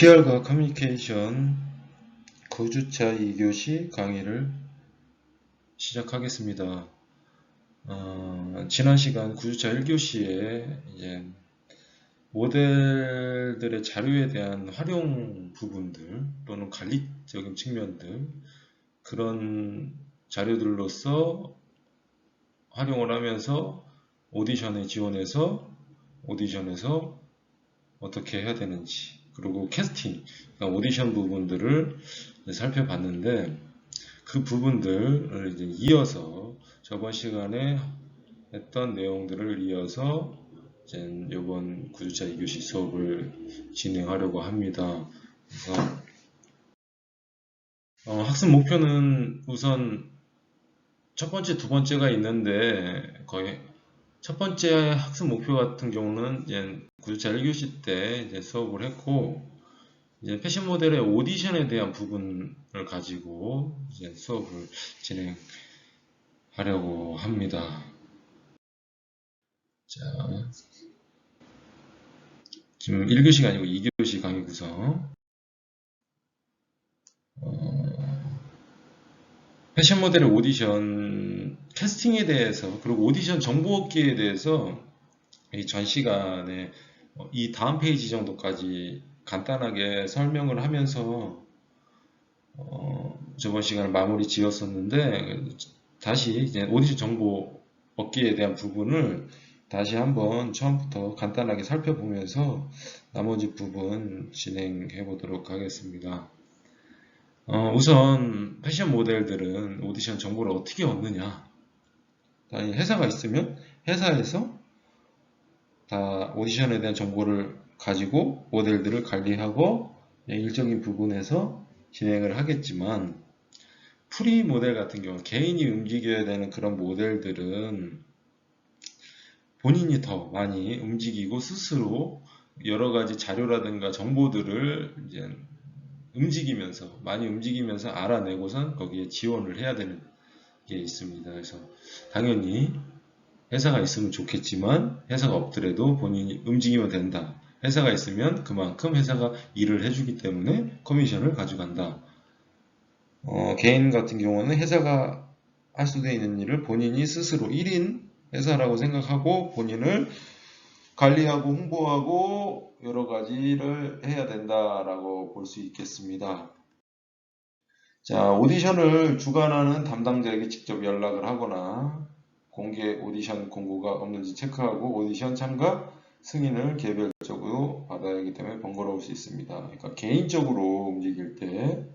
PR과 커뮤니케이션 거주차 2교시 강의를 시작하겠습니다. 어, 지난 시간 구주차 1교시에 이제 모델들의 자료에 대한 활용 부분들 또는 관리적인 측면들 그런 자료들로서 활용을 하면서 오디션에 지원해서 오디션에서 어떻게 해야 되는지 그리고 캐스팅 그러니까 오디션 부분들을 살펴봤는데 그 부분들을 이제 이어서 저번 시간에 했던 내용들을 이어서 이제 이번 구주차 2교시 수업을 진행하려고 합니다. 그래서 어, 학습 목표는 우선 첫 번째, 두 번째가 있는데 거의 첫 번째 학습 목표 같은 경우는 이제 구주차 1교시 때 이제 수업을 했고 이제 패션 모델의 오디션에 대한 부분을 가지고 이제 수업을 진행하려고 합니다. 자, 지금 1교시가 아니고 2교시 강의 구성. 어, 패션 모델의 오디션 캐스팅에 대해서 그리고 오디션 정보 얻기에 대해서 이 전 시간에 이 다음 페이지 정도까지 간단하게 설명을 하면서 어, 저번 시간에 마무리 지었었는데 다시 이제 오디션 정보 얻기에 대한 부분을 다시 한번 처음부터 간단하게 살펴보면서 나머지 부분 진행해 보도록 하겠습니다. 어, 우선 패션 모델들은 오디션 정보를 어떻게 얻느냐? 회사가 있으면 회사에서 다 오디션에 대한 정보를 가지고 모델들을 관리하고 일적인 부분에서 진행을 하겠지만 프리 모델 같은 경우 개인이 움직여야 되는 그런 모델들은 본인이 더 많이 움직이고 스스로 여러 가지 자료라든가 정보들을 이제 움직이면서 많이 움직이면서 알아내고선 거기에 지원을 해야 되는 게 있습니다. 그래서 당연히 회사가 있으면 좋겠지만 회사가 없더라도 본인이 움직이면 된다. 회사가 있으면 그만큼 회사가 일을 해주기 때문에 커미션을 가져간다. 어, 개인 같은 경우는 회사가 할 수도 있는 일을 본인이 스스로 1인 회사라고 생각하고 본인을 관리하고 홍보하고 여러 가지를 해야 된다라고 볼 수 있겠습니다. 자, 오디션을 주관하는 담당자에게 직접 연락을 하거나 공개 오디션 공고가 없는지 체크하고 오디션 참가 승인을 개별적으로 받아야 하기 때문에 번거로울 수 있습니다. 그러니까 개인적으로 움직일 때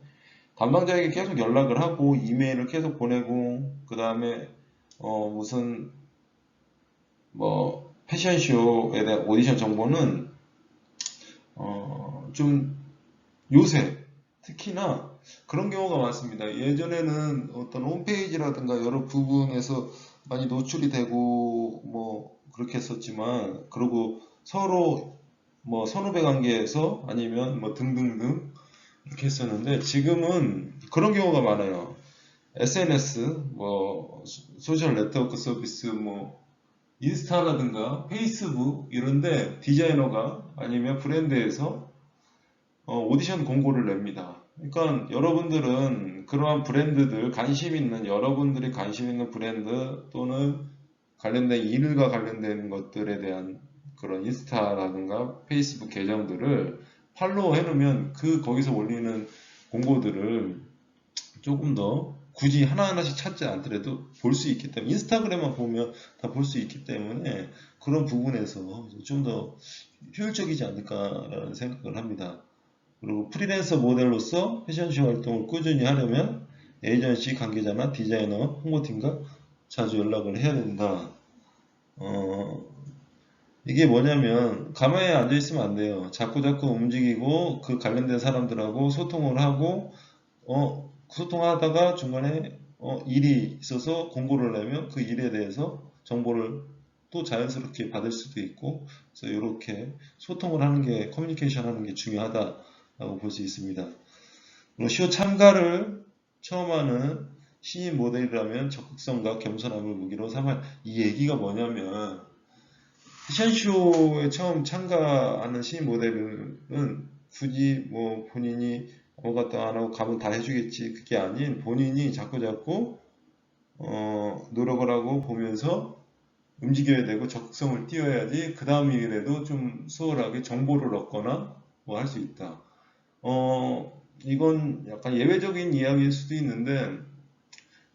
담당자에게 계속 연락을 하고 이메일을 계속 보내고 그 다음에 어 무슨 뭐 패션쇼에 대한 오디션 정보는 어 좀 요새 특히나 그런 경우가 많습니다. 예전에는 어떤 홈페이지라든가 여러 부분에서 많이 노출이 되고 뭐 그렇게 했었지만 그리고 서로 뭐 선후배 관계에서 아니면 뭐 등등등 이렇게 했었는데 지금은 그런 경우가 많아요. SNS 뭐 소셜 네트워크 서비스 뭐 인스타라든가 페이스북 이런데 디자이너가 아니면 브랜드에서 어, 오디션 공고를 냅니다. 그러니까 여러분들은 그러한 브랜드들 관심 있는 여러분들이 관심 있는 브랜드 또는 관련된 일과 관련된 것들에 대한 그런 인스타라든가 페이스북 계정들을 팔로우 해놓으면 그 거기서 올리는 공고들을 조금 더 굳이 하나하나씩 찾지 않더라도 볼 수 있기 때문에 인스타그램만 보면 다 볼 수 있기 때문에 그런 부분에서 좀 더 효율적이지 않을까라는 생각을 합니다. 그리고 프리랜서 모델로서 패션쇼 활동을 꾸준히 하려면 에이전시 관계자나 디자이너, 홍보팀과 자주 연락을 해야 된다. 어, 이게 뭐냐면 가만히 앉아 있으면 안 돼요. 자꾸 자꾸 움직이고 그 관련된 사람들하고 소통을 하고 어, 소통하다가 중간에 어, 일이 있어서 공고를 내면 그 일에 대해서 정보를 또 자연스럽게 받을 수도 있고 그래서 이렇게 소통을 하는 게 커뮤니케이션 하는 게 중요하다. 라고 볼 수 있습니다. 시호 참가를 처음 하는 신인 모델이라면 적극성과 겸손함을 무기로 삼아 이 얘기가 뭐냐면 패션쇼에 처음 참가하는 신인 모델은 굳이 뭐 본인이 아무것도 안 하고 가면 다 해주겠지 그게 아닌 본인이 자꾸 자꾸 어, 노력을 하고 보면서 움직여야 되고 적성을 띄워야지 그 다음 일에도 좀 수월하게 정보를 얻거나 뭐 할 수 있다. 어, 이건 약간 예외적인 이야기일 수도 있는데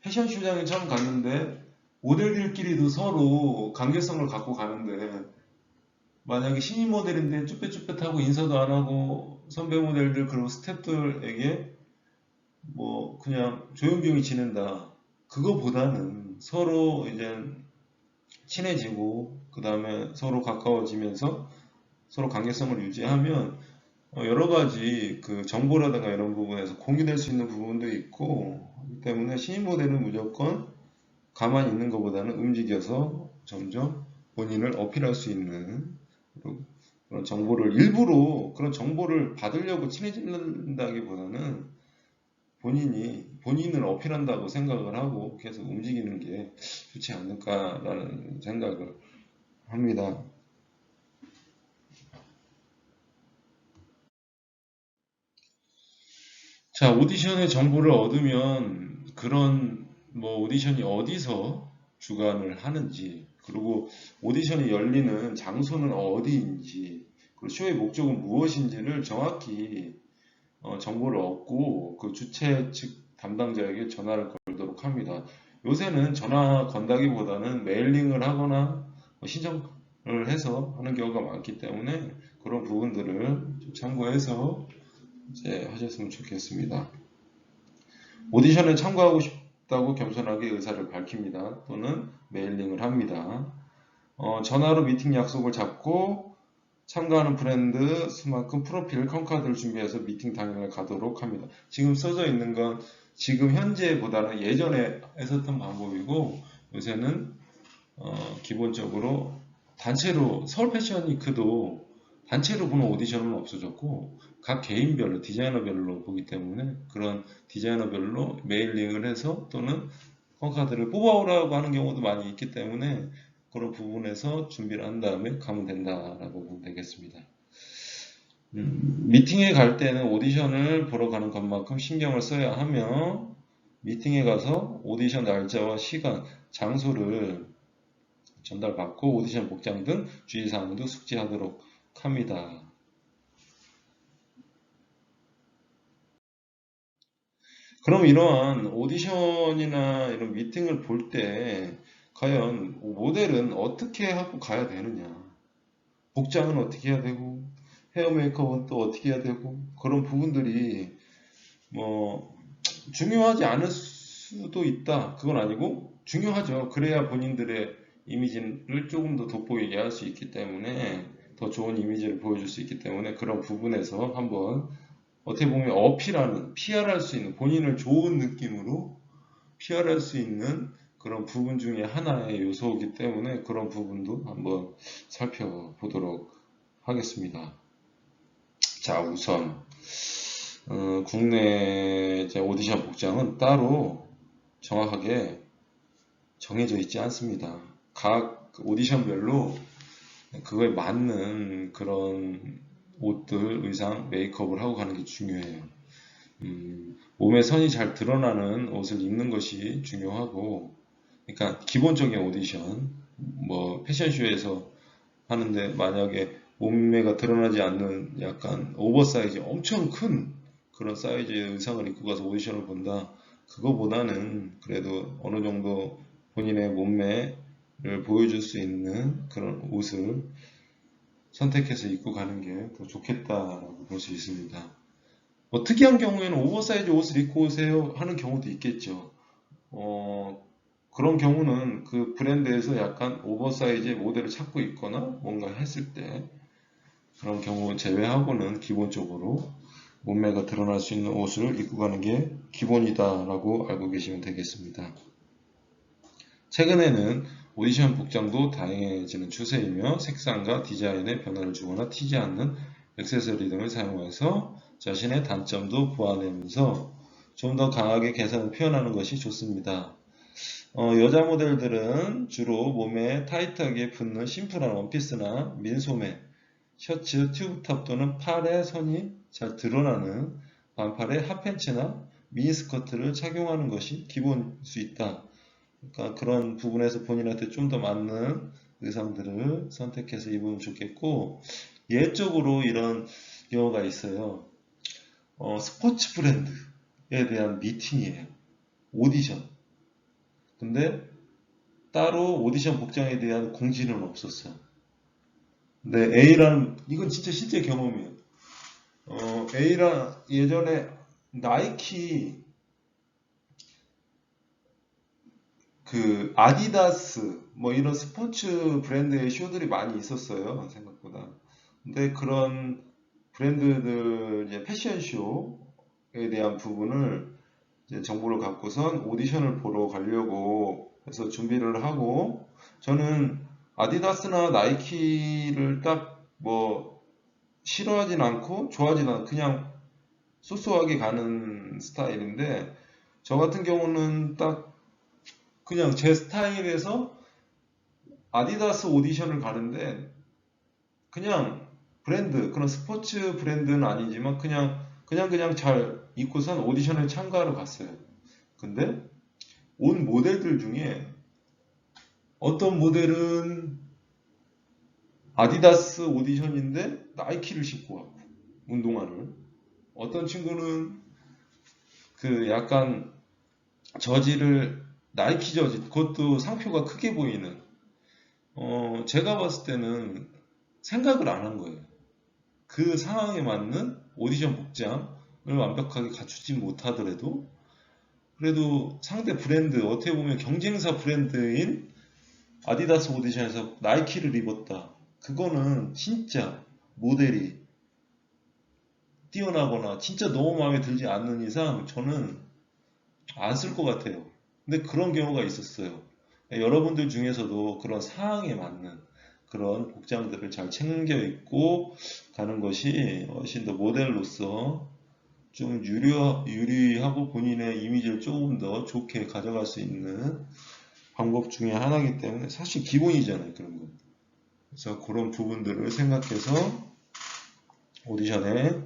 패션 쇼장에 처음 갔는데 모델들끼리도 서로 관계성을 갖고 가는데 만약에 신인 모델인데 쭈뼛쭈뼛하고 인사도 안 하고 선배 모델들 그리고 스태프들에게 뭐 그냥 조용조용히 지낸다. 그거보다는 서로 이제 친해지고 그 다음에 서로 가까워지면서 서로 관계성을 유지하면 어, 여러 가지 그 정보라든가 이런 부분에서 공유될 수 있는 부분도 있고 때문에 신인 모델은 무조건 가만히 있는 것보다는 움직여서 점점 본인을 어필할 수 있는 그런 정보를 일부러 그런 정보를 받으려고 친해진다기보다는 본인이 본인을 어필한다고 생각을 하고 계속 움직이는 게 좋지 않을까라는 생각을 합니다. 자, 오디션의 정보를 얻으면 그런 뭐 오디션이 어디서 주관을 하는지, 그리고 오디션이 열리는 장소는 어디인지, 그리고 쇼의 목적은 무엇인지를 정확히 어, 정보를 얻고 그 주최 측 담당자에게 전화를 걸도록 합니다. 요새는 전화 건다기보다는 메일링을 하거나 뭐 신청을 해서 하는 경우가 많기 때문에 그런 부분들을 좀 참고해서 이제 하셨으면 좋겠습니다. 오디션에 참가하고 싶다고 겸손하게 의사를 밝힙니다. 또는 메일링을 합니다. 어, 전화로 미팅 약속을 잡고 참가하는 브랜드 수만큼 프로필 컴카드를 준비해서 미팅 당일날 가도록 합니다. 지금 써져 있는 건 지금 현재보다는 예전에 했었던 방법이고 요새는 어, 기본적으로 단체로 서울 패션 위크도 단체로 보는 오디션은 없어졌고 각 개인별로 디자이너별로 보기 때문에 그런 디자이너별로 메일링을 해서 또는 컴카드를 뽑아오라고 하는 경우도 많이 있기 때문에 그런 부분에서 준비를 한 다음에 가면 된다라고 보면 되겠습니다. 음, 미팅에 갈 때는 오디션을 보러 가는 것만큼 신경을 써야 하며 미팅에 가서 오디션 날짜와 시간, 장소를 전달받고 오디션 복장 등 주의사항도 숙지하도록 합니다. 그럼 이러한 오디션이나 이런 미팅을 볼 때 과연 모델은 어떻게 하고 가야 되느냐? 복장은 어떻게 해야 되고 헤어 메이크업은 또 어떻게 해야 되고 그런 부분들이 뭐 중요하지 않을 수도 있다. 그건 아니고 중요하죠. 그래야 본인들의 이미지를 조금 더 돋보이게 할 수 있기 때문에 더 좋은 이미지를 보여줄 수 있기 때문에 그런 부분에서 한번 어떻게 보면 어필하는, PR할 수 있는 본인을 좋은 느낌으로 PR할 수 있는 그런 부분 중에 하나의 요소이기 때문에 그런 부분도 한번 살펴보도록 하겠습니다. 자, 우선 어, 국내 오디션 복장은 따로 정확하게 정해져 있지 않습니다. 각 오디션별로 그거에 맞는 그런 옷들, 의상, 메이크업을 하고 가는 게 중요해요. 음, 몸의 선이 잘 드러나는 옷을 입는 것이 중요하고, 그러니까 기본적인 오디션, 뭐 패션쇼에서 하는데 만약에 몸매가 드러나지 않는 약간 오버사이즈, 엄청 큰 그런 사이즈의 의상을 입고 가서 오디션을 본다. 그거보다는 그래도 어느 정도 본인의 몸매 를 보여줄 수 있는 그런 옷을 선택해서 입고 가는 게 더 좋겠다라고 볼 수 있습니다. 뭐 특이한 경우에는 오버사이즈 옷을 입고 오세요 하는 경우도 있겠죠. 어, 그런 경우는 그 브랜드에서 약간 오버사이즈의 모델을 찾고 있거나 뭔가 했을 때 그런 경우 제외하고는 기본적으로 몸매가 드러날 수 있는 옷을 입고 가는 게 기본이다라고 알고 계시면 되겠습니다. 최근에는 오디션 복장도 다양해지는 추세이며 색상과 디자인에 변화를 주거나 튀지 않는 액세서리 등을 사용해서 자신의 단점도 보완하면서 좀 더 강하게 개성을 표현하는 것이 좋습니다. 어, 여자 모델들은 주로 몸에 타이트하게 붙는 심플한 원피스나 민소매, 셔츠, 튜브탑 또는 팔의 선이 잘 드러나는 반팔의 핫팬츠나 미니스커트를 착용하는 것이 기본일 수 있다. 그러니까 그런 부분에서 본인한테 좀 더 맞는 의상들을 선택해서 입으면 좋겠고 예적으로 이런 경우가 있어요. 어, 스포츠 브랜드에 대한 미팅이에요. 오디션. 근데 따로 오디션 복장에 대한 공지는 없었어요. 근데 A라는 이건 진짜 실제 경험이에요. 어, A라 예전에 나이키 그 아디다스 뭐 이런 스포츠 브랜드의 쇼들이 많이 있었어요 생각보다. 근데 그런 브랜드들 이제 패션 쇼에 대한 부분을 이제 정보를 갖고선 오디션을 보러 가려고 해서 준비를 하고 저는 아디다스나 나이키를 딱 뭐 싫어하진 않고 좋아하진 않고 그냥 소소하게 가는 스타일인데 저 같은 경우는 딱 그냥 제 스타일에서 아디다스 오디션을 가는데 그냥 브랜드 그런 스포츠 브랜드는 아니지만 그냥 그냥 그냥 잘 입고선 오디션에 참가하러 갔어요. 근데 온 모델들 중에 어떤 모델은 아디다스 오디션인데 나이키를 신고 왔고 운동화를 어떤 친구는 그 약간 저지를 나이키 저지 그것도 상표가 크게 보이는 어 제가 봤을 때는 생각을 안 한 거예요. 그 상황에 맞는 오디션 복장을 완벽하게 갖추지 못하더라도 그래도 상대 브랜드 어떻게 보면 경쟁사 브랜드인 아디다스 오디션에서 나이키를 입었다. 그거는 진짜 모델이 뛰어나거나 진짜 너무 마음에 들지 않는 이상 저는 안 쓸 것 같아요. 근데 그런 경우가 있었어요. 여러분들 중에서도 그런 상황에 맞는 그런 복장들을 잘 챙겨 입고 가는 것이 훨씬 더 모델로서 좀 유리, 유리하고 본인의 이미지를 조금 더 좋게 가져갈 수 있는 방법 중에 하나이기 때문에 사실 기본이잖아요. 그런 거. 그래서 그런 부분들을 생각해서 오디션에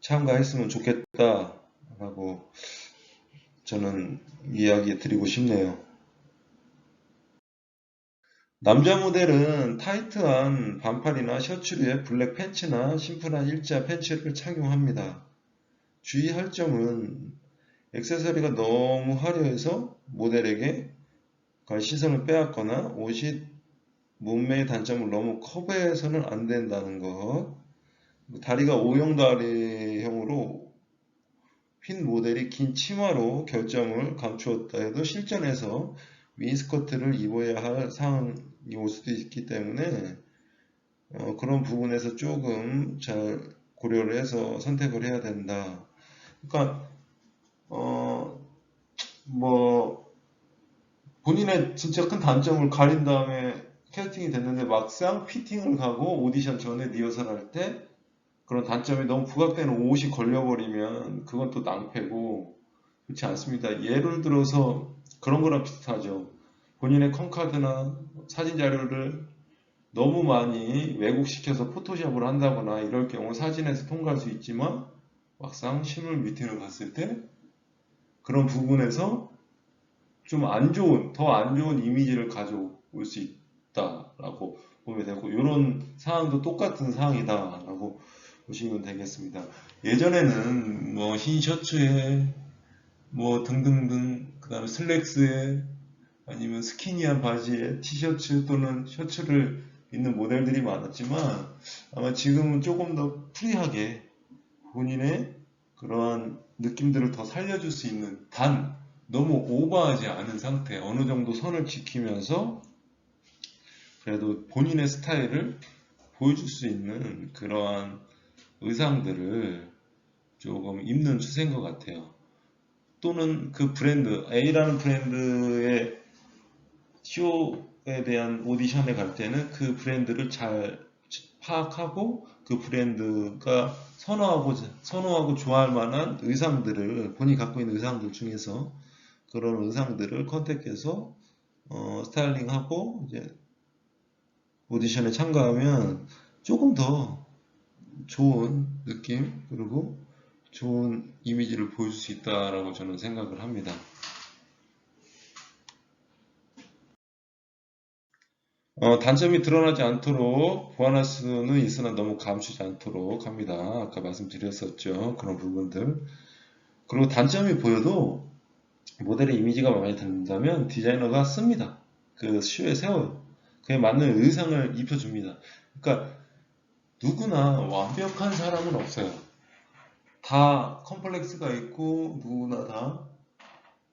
참가했으면 좋겠다라고 저는 이야기 드리고 싶네요. 남자 모델은 타이트한 반팔이나 셔츠 위에 블랙 팬츠나 심플한 일자 팬츠를 착용합니다. 주의할 점은 액세서리가 너무 화려해서 모델에게 시선을 빼앗거나 옷이 몸매의 단점을 너무 커버해서는 안 된다는 것. 다리가 O형다리형으로 흰 모델이 긴 치마로 결점을 감추었다 해도 실전에서 미니스커트를 입어야 할 상황이 올 수도 있기 때문에 어, 그런 부분에서 조금 잘 고려를 해서 선택을 해야 된다. 그러니까 어, 뭐 본인의 진짜 큰 단점을 가린 다음에 캐스팅이 됐는데 막상 피팅을 가고 오디션 전에 리허설 할때 그런 단점이 너무 부각되는 옷이 걸려버리면 그건 또 낭패고 그렇지 않습니다. 예를 들어서 그런 거랑 비슷하죠. 본인의 컴카드나 사진 자료를 너무 많이 왜곡시켜서 포토샵을 한다거나 이럴 경우 사진에서 통과할 수 있지만 막상 실물 미팅을 갔을 때 그런 부분에서 좀 안 좋은, 더 안 좋은 이미지를 가져올 수 있다라고 보면 되고 이런 상황도 똑같은 상황이다라고 보시면 되겠습니다. 예전에는 뭐 흰 셔츠에 뭐 등등등 그 다음에 슬랙스에 아니면 스키니한 바지에 티셔츠 또는 셔츠를 입는 모델들이 많았지만 아마 지금은 조금 더 프리하게 본인의 그러한 느낌들을 더 살려줄 수 있는 단 너무 오버하지 않은 상태 어느 정도 선을 지키면서 그래도 본인의 스타일을 보여줄 수 있는 그러한 의상들을 조금 입는 추세인 것 같아요. 또는 그 브랜드, A라는 브랜드의 쇼에 대한 오디션에 갈 때는 그 브랜드를 잘 파악하고 그 브랜드가 선호하고, 선호하고 좋아할 만한 의상들을, 본인이 갖고 있는 의상들 중에서 그런 의상들을 컨택해서 어, 스타일링하고 이제 오디션에 참가하면 조금 더 좋은 느낌 그리고 좋은 이미지를 보여줄 수 있다라고 저는 생각을 합니다. 어, 단점이 드러나지 않도록 보완할 수는 있으나 너무 감추지 않도록 합니다. 아까 말씀드렸었죠. 그런 부분들. 그리고 단점이 보여도 모델의 이미지가 마음에 든다면 디자이너가 씁니다. 그 슈에 세워요. 그에 맞는 의상을 입혀줍니다. 그러니까 누구나 완벽한 사람은 없어요. 다 컴플렉스가 있고 누구나 다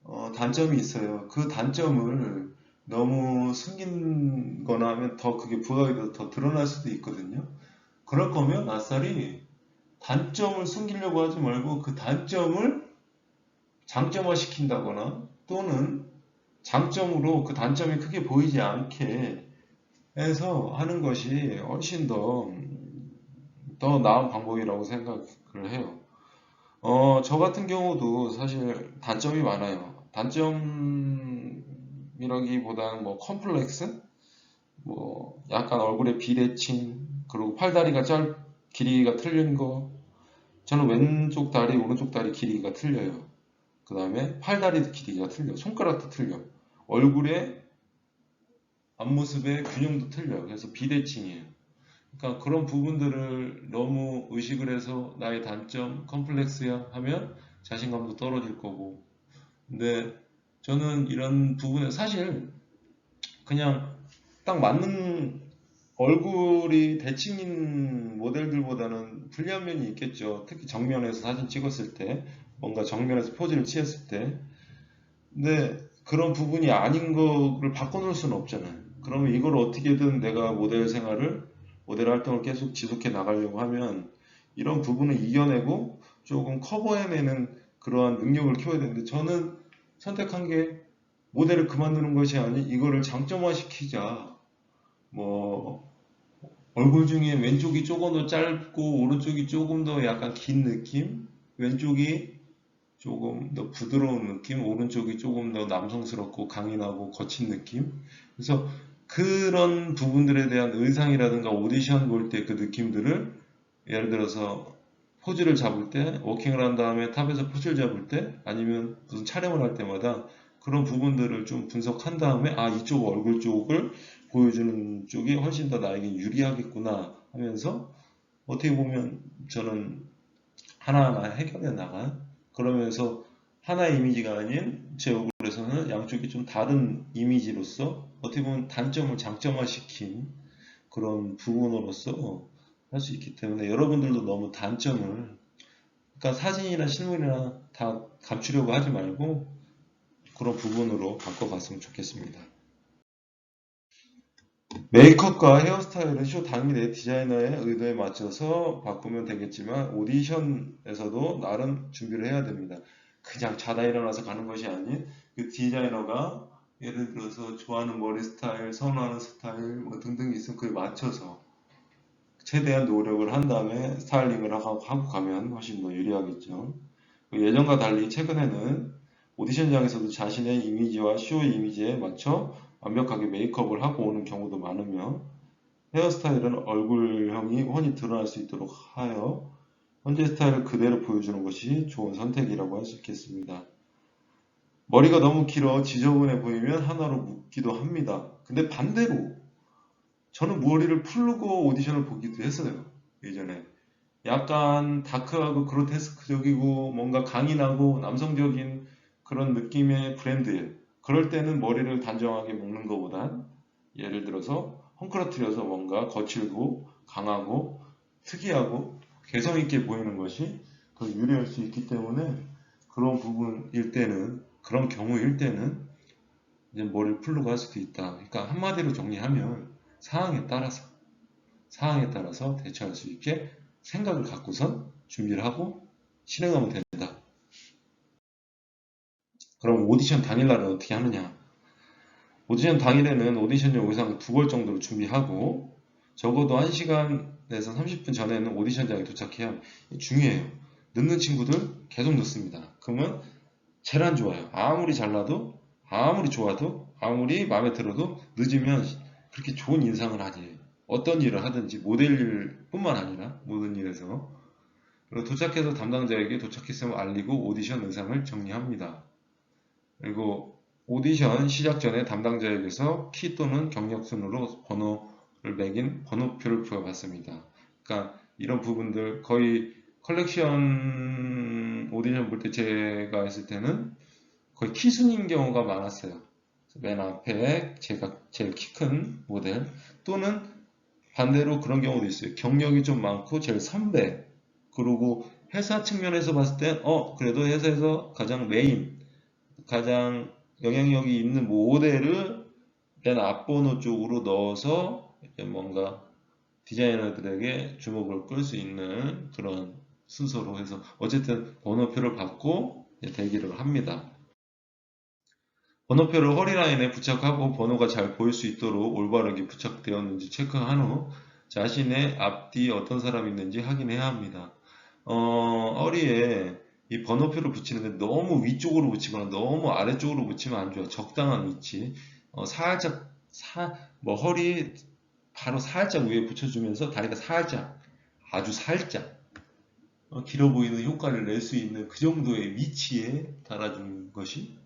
어, 단점이 있어요. 그 단점을 너무 숨긴 거나 하면 더 그게 부각이 더 드러날 수도 있거든요. 그럴 거면 아싸리 단점을 숨기려고 하지 말고 그 단점을 장점화 시킨다거나 또는 장점으로 그 단점이 크게 보이지 않게 해서 하는 것이 훨씬 더, 더 나은 방법이라고 생각을 해요. 어, 저 같은 경우도 사실 단점이 많아요. 단점이라기보다는 뭐 컴플렉스, 뭐 약간 얼굴에 비대칭, 그리고 팔다리가 짧, 길이가 틀린 거. 저는 왼쪽 다리, 오른쪽 다리 길이가 틀려요. 그 다음에 팔다리 길이가 틀려. 손가락도 틀려. 얼굴에 앞모습의 균형도 틀려요. 그래서 비대칭이에요. 그러니까 그런 부분들을 너무 의식을 해서 나의 단점, 컴플렉스야 하면 자신감도 떨어질 거고. 근데 저는 이런 부분에 사실 그냥 딱 맞는 얼굴이 대칭인 모델들보다는 불리한 면이 있겠죠. 특히 정면에서 사진 찍었을 때, 뭔가 정면에서 포즈를 취했을 때. 근데 그런 부분이 아닌 거를 바꿔놓을 수는 없잖아요. 그러면 이걸 어떻게든 내가 모델 생활을, 모델 활동을 계속 지속해 나가려고 하면 이런 부분을 이겨내고 조금 커버해내는 그러한 능력을 키워야 되는데 저는 선택한 게 모델을 그만두는 것이 아닌 이거를 장점화 시키자. 뭐 얼굴 중에 왼쪽이 조금 더 짧고 오른쪽이 조금 더 약간 긴 느낌? 왼쪽이 조금 더 부드러운 느낌? 오른쪽이 조금 더 남성스럽고 강인하고 거친 느낌? 그래서 그런 부분들에 대한 의상이라든가 오디션 볼 때 그 느낌들을 예를 들어서 포즈를 잡을 때 워킹을 한 다음에 탑에서 포즈를 잡을 때 아니면 무슨 촬영을 할 때마다 그런 부분들을 좀 분석한 다음에 아 이쪽 얼굴 쪽을 보여주는 쪽이 훨씬 더 나에게 유리하겠구나 하면서 어떻게 보면 저는 하나하나 해결해 나간 그러면서 하나의 이미지가 아닌 제 얼굴에서는 양쪽이 좀 다른 이미지로서 어떻게 보면 단점을 장점화시킨 그런 부분으로서 할 수 있기 때문에 여러분들도 너무 단점을 그러니까 사진이나 실물이나 다 감추려고 하지 말고 그런 부분으로 바꿔갔으면 좋겠습니다. 메이크업과 헤어스타일은 쇼 당일의 디자이너의 의도에 맞춰서 바꾸면 되겠지만 오디션에서도 나름 준비를 해야 됩니다. 그냥 자다 일어나서 가는 것이 아닌 그 디자이너가 예를 들어서 좋아하는 머리 스타일, 선호하는 스타일 뭐 등등 있으면 그에 맞춰서 최대한 노력을 한 다음에 스타일링을 하고, 하고 가면 훨씬 더 유리하겠죠. 예전과 달리 최근에는 오디션장에서도 자신의 이미지와 쇼 이미지에 맞춰 완벽하게 메이크업을 하고 오는 경우도 많으며 헤어스타일은 얼굴형이 훤히 드러날 수 있도록 하여 현재 스타일을 그대로 보여주는 것이 좋은 선택이라고 할 수 있겠습니다. 머리가 너무 길어 지저분해 보이면 하나로 묶기도 합니다. 근데 반대로 저는 머리를 풀고 오디션을 보기도 했어요. 예전에. 약간 다크하고 그로테스크적이고 뭔가 강인하고 남성적인 그런 느낌의 브랜드예요. 그럴 때는 머리를 단정하게 묶는 것보단 예를 들어서 헝클어트려서 뭔가 거칠고 강하고 특이하고 개성 있게 보이는 것이 더 유리할 수 있기 때문에 그런 부분일 때는 그런 경우일 때는 이제 머리를 풀르고 할 수도 있다. 그러니까 한마디로 정리하면 상황에 따라서 상황에 따라서 대처할 수 있게 생각을 갖고선 준비를 하고 실행하면 된다. 그럼 오디션 당일날은 어떻게 하느냐? 오디션 당일에는 오디션용 의상을 두벌 정도로 준비하고 적어도 1시간 에서 30분 전에는 오디션장에 도착해야 중요해요. 늦는 친구들 계속 늦습니다. 그러면 제일 안 좋아요. 아무리 잘나도 아무리 좋아도 아무리 마음에 들어도 늦으면 그렇게 좋은 인상을 하지. 어떤 일을 하든지 모델 일뿐만 아니라 모든 일에서 그리고 도착해서 담당자에게 도착했음을 알리고 오디션 의상을 정리합니다. 그리고 오디션 시작 전에 담당자에게서 키 또는 경력 순으로 번호를 매긴 번호표를 부여받습니다. 그러니까 이런 부분들 거의 컬렉션 오디션 볼 때 제가 했을 때는 거의 키 순인 경우가 많았어요. 맨 앞에 제가 제일 키 큰 모델 또는 반대로 그런 경우도 있어요. 경력이 좀 많고 제일 선배 그리고 회사 측면에서 봤을 땐어 그래도 회사에서 가장 메인 가장 영향력이 있는 모델을 맨 앞번호 쪽으로 넣어서 뭔가 디자이너들에게 주목을 끌 수 있는 그런 순서로 해서 어쨌든 번호표를 받고 대기를 합니다. 번호표를 허리라인에 부착하고 번호가 잘 보일 수 있도록 올바르게 부착되었는지 체크한 후 자신의 앞뒤 어떤 사람이 있는지 확인해야 합니다. 어, 허리에 이 번호표를 붙이는데 너무 위쪽으로 붙이거나 너무 아래쪽으로 붙이면 안 좋아요. 적당한 위치. 어, 살짝, 사, 뭐 허리 바로 살짝 위에 붙여주면서 다리가 살짝, 아주 살짝 어, 길어 보이는 효과를 낼 수 있는 그 정도의 위치에 달아주는 것이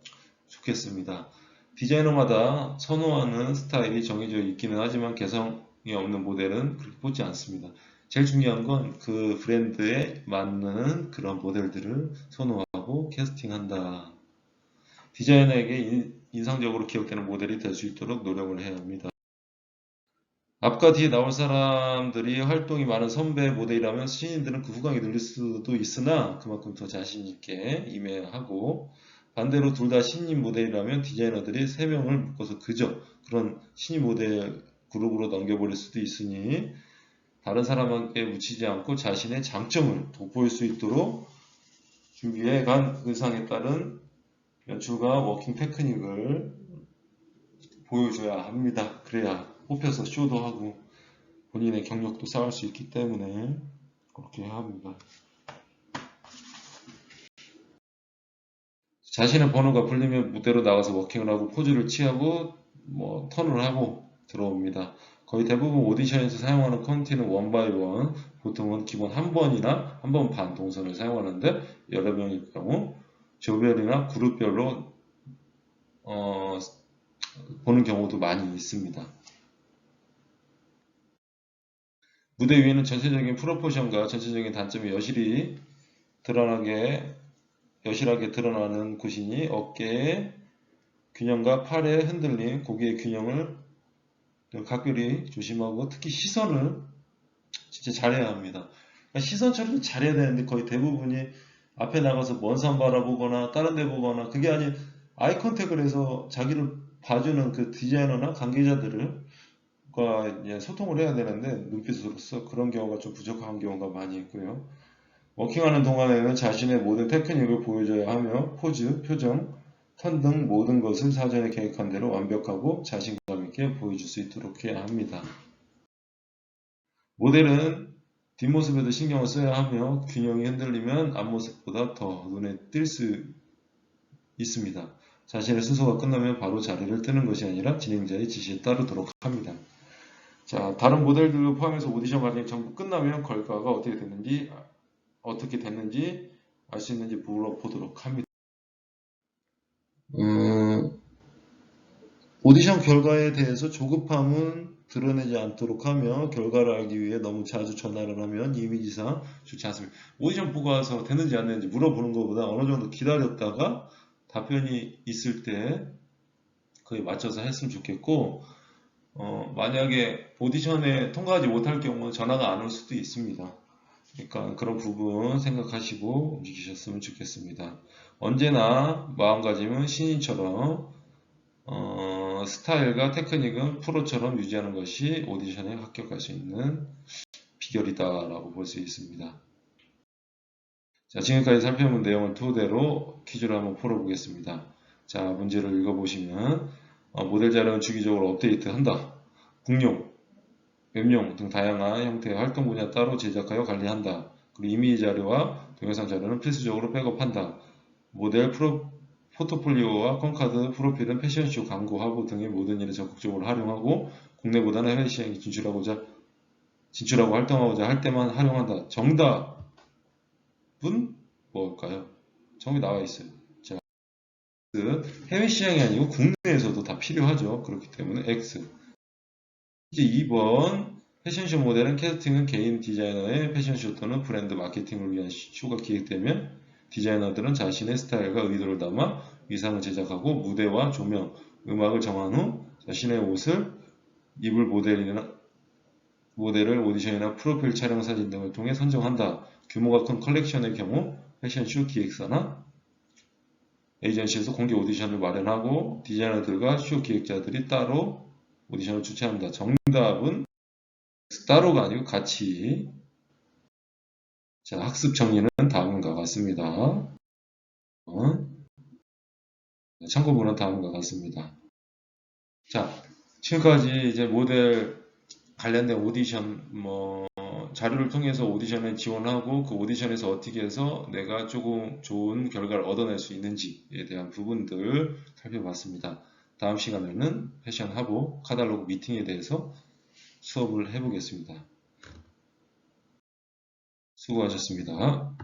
좋겠습니다. 디자이너마다 선호하는 스타일이 정해져 있기는 하지만 개성이 없는 모델은 그렇게 뽑지 않습니다. 제일 중요한 건 그 브랜드에 맞는 그런 모델들을 선호하고 캐스팅한다. 디자이너에게 인상적으로 기억되는 모델이 될 수 있도록 노력을 해야 합니다. 앞과 뒤에 나올 사람들이 활동이 많은 선배 모델이라면 신인들은 그 후광이 눌릴 수도 있으나 그만큼 더 자신있게 임해하고 반대로 둘 다 신인 모델이라면 디자이너들이 3명을 묶어서 그저 그런 신인 모델 그룹으로 넘겨버릴 수도 있으니 다른 사람에게 묻히지 않고 자신의 장점을 돋보일 수 있도록 준비해 간 의상에 따른 연출과 워킹 테크닉을 보여줘야 합니다. 그래야 뽑혀서 쇼도 하고 본인의 경력도 쌓을 수 있기 때문에 그렇게 합니다. 자신의 번호가 불리면 무대로 나가서 워킹을 하고 포즈를 취하고 뭐 턴을 하고 들어옵니다. 거의 대부분 오디션에서 사용하는 컨티는 원바이 원 보통은 기본 한 번이나 한 번 반 동선을 사용하는데 여러 명일 경우 조별이나 그룹별로 어, 보는 경우도 많이 있습니다. 무대 위에는 전체적인 프로포션과 전체적인 단점이 여실히 드러나게 여실하게 드러나는 곳이니 어깨의 균형과 팔의 흔들림, 고개의 균형을 각별히 조심하고 특히 시선을 진짜 잘해야 합니다. 그러니까 시선 처리를 잘해야 되는데 거의 대부분이 앞에 나가서 먼 산 바라보거나 다른 데 보거나 그게 아닌 아이 컨택을 해서 자기를 봐주는 그 디자이너나 관계자들을 소통을 해야 되는데 눈빛으로서 그런 경우가 좀 부족한 경우가 많이 있고요. 워킹하는 동안에는 자신의 모든 테크닉을 보여줘야 하며 포즈, 표정, 턴 등 모든 것을 사전에 계획한 대로 완벽하고 자신감 있게 보여줄 수 있도록 해야 합니다. 모델은 뒷모습에도 신경을 써야 하며 균형이 흔들리면 앞모습보다 더 눈에 띌 수 있습니다. 자신의 순서가 끝나면 바로 자리를 뜨는 것이 아니라 진행자의 지시에 따르도록 합니다. 자, 다른 모델들도 포함해서 오디션 과정이 전부 끝나면 결과가 어떻게 됐는지 어떻게 됐는지 알 수 있는지 물어보도록 합니다. 음, 오디션 결과에 대해서 조급함은 드러내지 않도록 하며 결과를 알기 위해 너무 자주 전화를 하면 이미지상 좋지 않습니다. 오디션 보고 와서 됐는지 안 됐는지 물어보는 것보다 어느 정도 기다렸다가 답변이 있을 때 그에 맞춰서 했으면 좋겠고 어, 만약에 오디션에 통과하지 못할 경우는 전화가 안 올 수도 있습니다. 그러니까 그런 부분 생각하시고 움직이셨으면 좋겠습니다. 언제나 마음가짐은 신인처럼 어, 스타일과 테크닉은 프로처럼 유지하는 것이 오디션에 합격할 수 있는 비결이다라고 볼 수 있습니다. 자, 지금까지 살펴본 내용을 토대로 퀴즈를 한번 풀어보겠습니다. 자, 문제를 읽어보시면 어, 모델 자료는 주기적으로 업데이트한다. 국용, 웹용 등 다양한 형태의 활동 분야 따로 제작하여 관리한다. 그리고 이미지 자료와 동영상 자료는 필수적으로 백업한다. 모델 프로 포트폴리오와 컴카드, 프로필은 패션쇼, 광고, 화보 등의 모든 일에 적극적으로 활용하고 국내보다는 해외 시장에 진출하고자 진출하고 활동하고자 할 때만 활용한다. 정답은 뭘까요? 정답이 나와 있어요. 해외 시장이 아니고 국내에서도 다 필요하죠. 그렇기 때문에 X. 이제 2번 패션쇼 모델은 캐스팅은 개인 디자이너의 패션쇼 또는 브랜드 마케팅을 위한 쇼가 기획되면 디자이너들은 자신의 스타일과 의도를 담아 의상을 제작하고 무대와 조명, 음악을 정한 후 자신의 옷을 입을 모델이나 모델을 오디션이나 프로필 촬영 사진 등을 통해 선정한다. 규모가 큰 컬렉션의 경우 패션쇼 기획사나 에이전시에서 공개 오디션을 마련하고 디자이너들과 쇼 기획자들이 따로 오디션을 주최합니다. 정답은 따로가 아니고 같이 자, 학습 정리는 다음과 같습니다. 어? 참고문은 다음과 같습니다. 자, 지금까지 이제 모델 관련된 오디션 뭐 자료를 통해서 오디션에 지원하고 그 오디션에서 어떻게 해서 내가 조금 좋은 결과를 얻어낼 수 있는지에 대한 부분들 살펴봤습니다. 다음 시간에는 패션 하고 카탈로그 미팅에 대해서 수업을 해보겠습니다. 수고하셨습니다.